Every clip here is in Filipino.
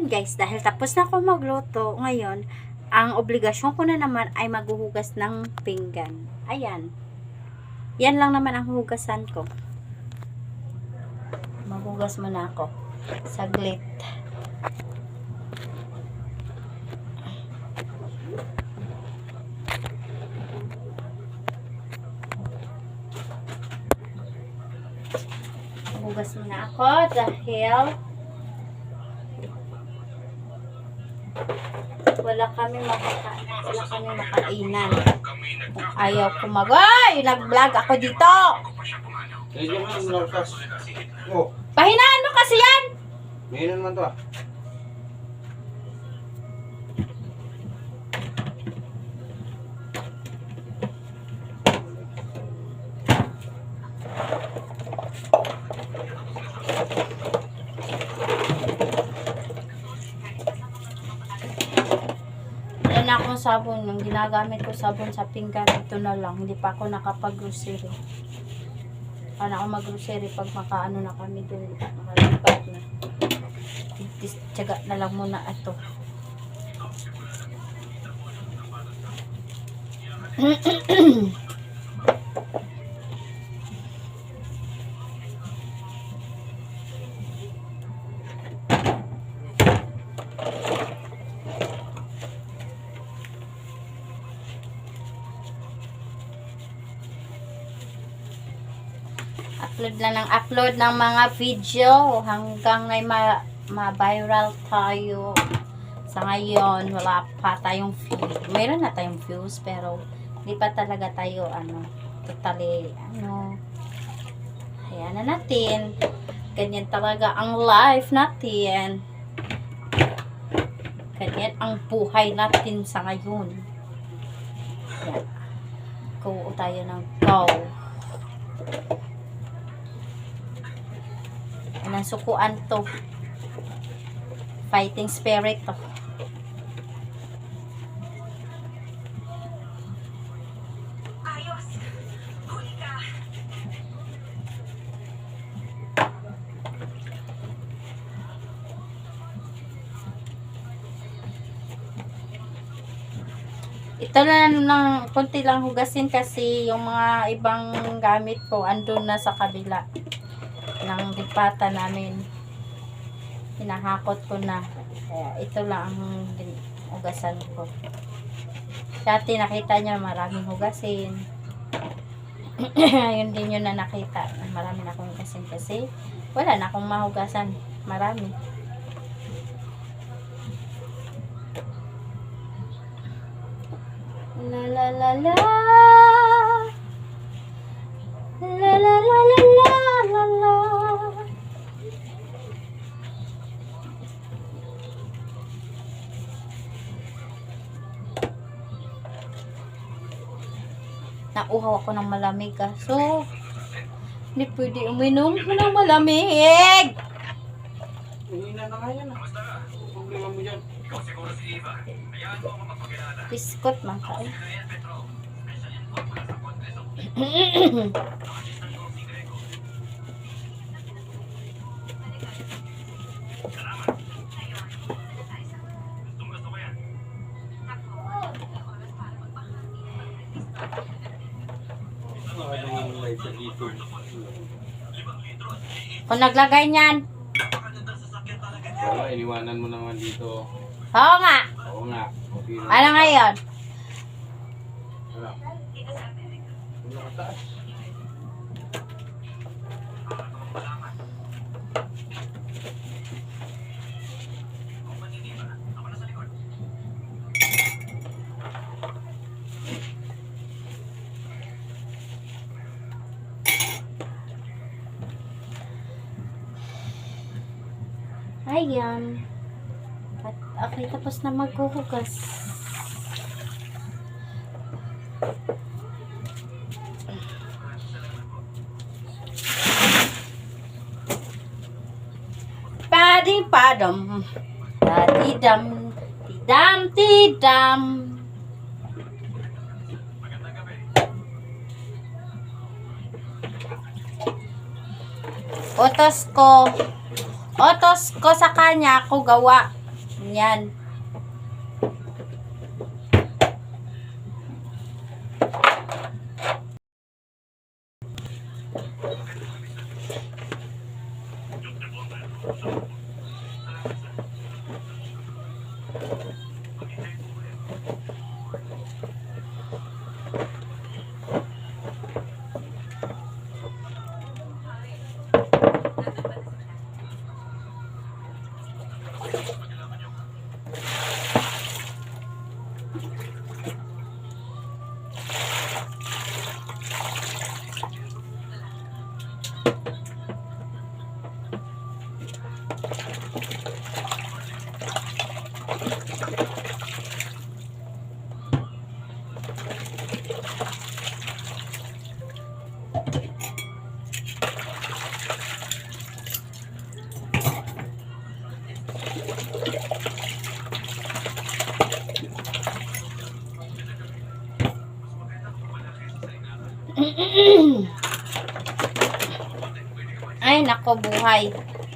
Ayan guys, dahil tapos na ako magluto, ngayon, ang obligasyon ko na naman ay maghuhugas ng pinggan. Ayan. Yan lang naman ang hugasan ko. Maghugas muna ako. Saglit. Hugas muna ako dahil wala kami makaka wala kami makainan. Ayaw ko mag Ay! Nag-vlog ako dito! Oh, Pahinaan mo kasi yan! ngayon naman to ah. Wala na akong sabon. Yung ginagamit ko sabon sa pinggan, ito na lang. Hindi pa ako nakapag-grocery. Paano ako mag-grocery pag makaano na kami dun. Makalipat na. Tiyaga na lang muna ito. upload na ng upload ng mga video hanggang may ma- ma-viral tayo. Sa ngayon, wala pa tayong views. Meron na tayong views, pero hindi pa talaga tayo, ano, totally, ano, ayan na natin. Ganyan talaga ang life natin. Ganyan ang buhay natin sa ngayon. Ayan. Go tayo ng go. Anong sukuan to? Fighting spirit to. Ito na ng konti lang hugasin kasi yung mga ibang gamit ko andun na sa kabila ng lipata namin. Hinahakot ko na. Kaya ito lang ang hugasan ko. Dati nakita niyo maraming hugasin. Yun din yun na nakita. Marami na akong hugasin kasi wala na akong mahugasan. Marami. La la la la. La la la la la la Nauhaw ako ng malamig ah. So, hindi pwede uminom ng malamig. Hihina na nga yan ah. Problema mo dyan. Biskot man ka eh. Ano yung live sa YouTube? Kung naglagay niyan. Wala, iniwanan mo naman dito. Oo nga. Oo nga. Okay. Ano ngayon? Wala. Wala ka Ayan. At okay, tapos na maghuhugas. Pading padam. Padidam. Tidam tidam. Utos ko. Utos ko sa kanya ako gawa Yan. Mm-mm. Ay, nako buhay.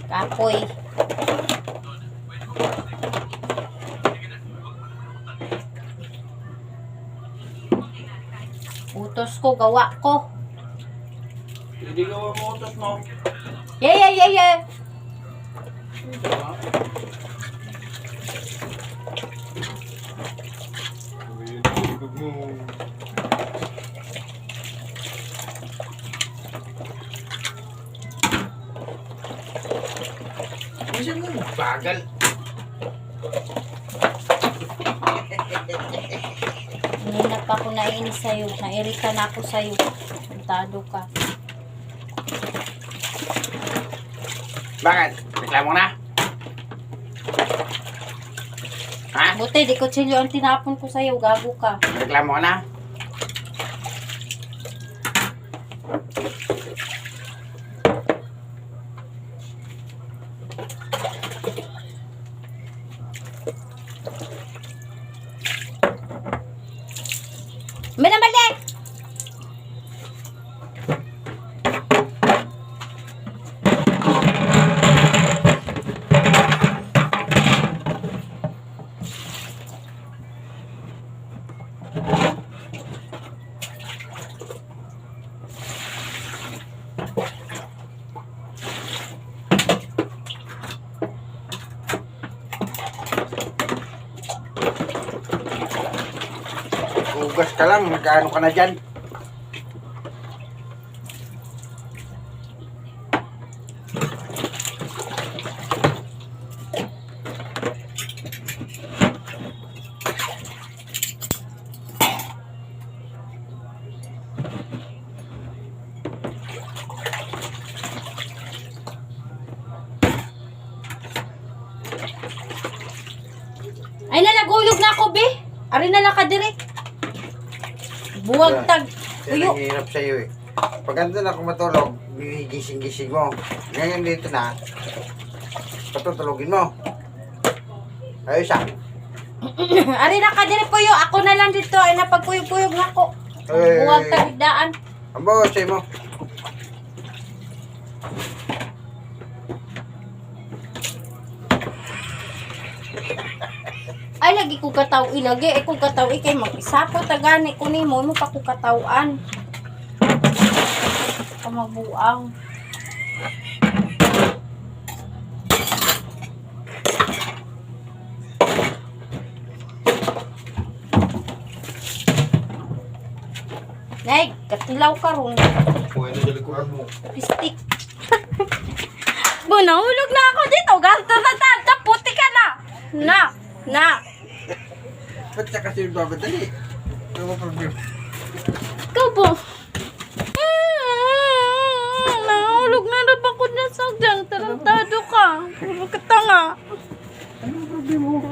Kapoy. Utos ko, gawa ko. Hindi gawa mo utos mo. Yeah, yeah, yeah, yeah. Diba? Minsan mo bagal. Na pa ako nainis sa'yo. Nairita na ako sa'yo. Santado ka. Bakit? Reklamo na? Ha? Buti, di ko chilyo ang tinapon ko sa'yo. Gago ka. Reklamo ka na? Ugas ka lang, magkano ka na dyan? Ay, nalagulog na ako, be. Ari na lang ka direk. Buwag tag. Yan Uyo. ang hirap sa'yo eh. Pag andun ako matulog, gising-gising mo. Ngayon dito na, patutulogin mo. Ayos ah. Ari na ka direk puyo. Ako na lang dito. Ay, napagpuyog-puyog na ako. Buwag tag daan. Bawat sa'yo mo. Lagi ko kataw ilagi. Eh, kung kataw ikay mag-isapo. Tagani ko ni mo. Mo pa ko katawan. Kamabuang. Nay, katilaw ka ron. Kuha na dalikuan mo. Pistik. Bu, nahulog na ako dito. Ganto na tata. Puti ka na. Na. Na. Babadali? Ano problema? Ikaw po.